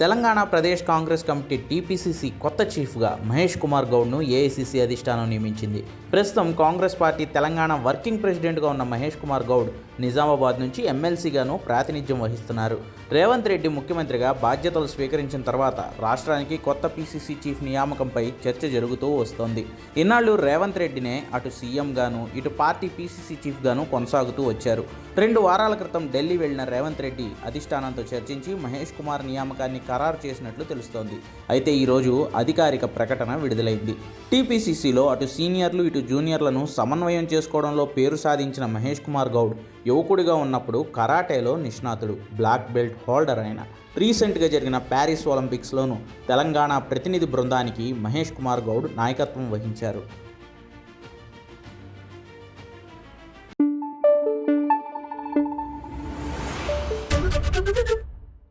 Telangana Pradesh Congress committee TPCC కొత్త చీఫ్గా Mahesh Kumar గౌడ్ను AICC అధిష్టానం నియమించింది. ప్రస్తుతం కాంగ్రెస్ పార్టీ తెలంగాణ వర్కింగ్ ప్రెసిడెంట్గా ఉన్న మహేష్ కుమార్ గౌడ్ నిజామాబాద్ నుంచి ఎమ్మెల్సీగాను ప్రాతినిధ్యం వహిస్తున్నారు. రేవంత్ రెడ్డి ముఖ్యమంత్రిగా బాధ్యతలు స్వీకరించిన తర్వాత రాష్ట్రానికి కొత్త పీసీసీ చీఫ్ నియామకంపై చర్చ జరుగుతూ వస్తోంది. ఇన్నాళ్ళు రేవంత్ రెడ్డినే అటు సీఎంగాను ఇటు పార్టీ పీసీసీ చీఫ్గాను కొనసాగుతూ వచ్చారు. రెండు వారాల క్రితం ఢిల్లీ వెళ్ళిన రేవంత్ రెడ్డి అధిష్టానంతో చర్చించి మహేష్ కుమార్ నియామకాన్ని ఖరారు చేసినట్లు తెలుస్తోంది. అయితే ఈరోజు అధికారిక ప్రకటన విడుదలైంది. టీపీసీసీలో అటు సీనియర్లు ఇటు జూనియర్లను సమన్వయం చేసుకోవడంలో పేరు సాధించిన మహేష్ కుమార్ గౌడ్ యువకుడిగా ఉన్నప్పుడు కరాటేలో నిష్ణాతుడు బ్లాక్ బెల్ట్ హోల్డర్ అయిన. రీసెంట్గా జరిగిన ప్యారిస్ ఒలింపిక్స్లోనూ తెలంగాణ ప్రతినిధి బృందానికి మహేష్ కుమార్ గౌడ్ నాయకత్వం వహించారు. どっ!